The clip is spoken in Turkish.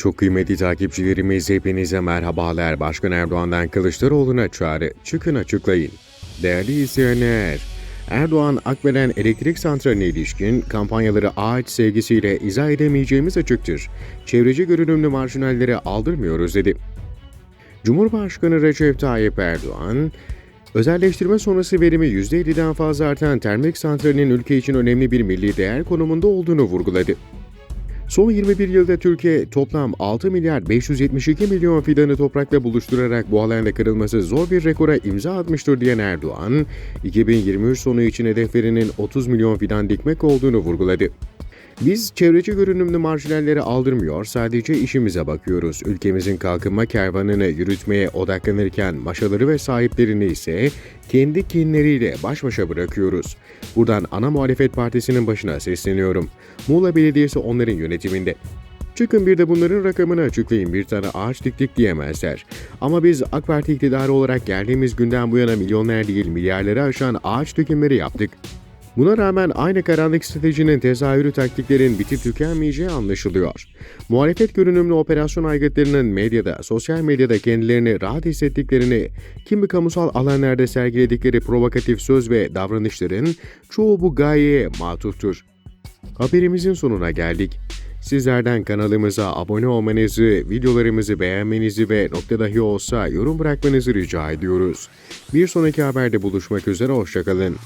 Çok kıymetli takipçilerimiz hepinize merhabalar. Başkan Erdoğan'dan Kılıçdaroğlu'na çağrı. Çıkın açıklayın. Değerli izleyenler, Erdoğan Akbelen Elektrik Santrali'ne ilişkin kampanyaları ağaç sevgisiyle izah edemeyeceğimiz açıktır. Çevreci görünümlü marjinallere aldırmıyoruz dedi. Cumhurbaşkanı Recep Tayyip Erdoğan, özelleştirme sonrası verimi %50'den fazla artan termik santralinin ülke için önemli bir milli değer konumunda olduğunu vurguladı. Son 21 yılda Türkiye toplam 6 milyar 572 milyon fidanı toprakla buluşturarak bu alanda kırılması zor bir rekora imza atmıştır diyen Erdoğan, 2023 sonu için hedeflerinin 30 milyon fidan dikmek olduğunu vurguladı. Biz çevreci görünümlü marjinalleri aldırmıyor, sadece işimize bakıyoruz. Ülkemizin kalkınma kervanını yürütmeye odaklanırken maşaları ve sahiplerini ise kendi kinleriyle baş başa bırakıyoruz. Buradan ana muhalefet partisinin başına sesleniyorum. Muğla Belediyesi onların yönetiminde. Çıkın bir de bunların rakamını açıklayın bir tane ağaç diktik diyemezler. Ama biz AK Parti iktidarı olarak geldiğimiz günden bu yana milyonlar değil milyarları aşan ağaç dökümleri yaptık. Buna rağmen aynı karanlık stratejinin tezahürü taktiklerin bitip tükenmeyeceği anlaşılıyor. Muhalefet görünümlü operasyon aygıtlarının medyada, sosyal medyada kendilerini rahat hissettiklerini, kimi kamusal alanlarda sergiledikleri provokatif söz ve davranışların çoğu bu gayeye matuftur. Haberimizin sonuna geldik. Sizlerden kanalımıza abone olmanızı, videolarımızı beğenmenizi ve nokta dahi olsa yorum bırakmanızı rica ediyoruz. Bir sonraki haberde buluşmak üzere, hoşçakalın.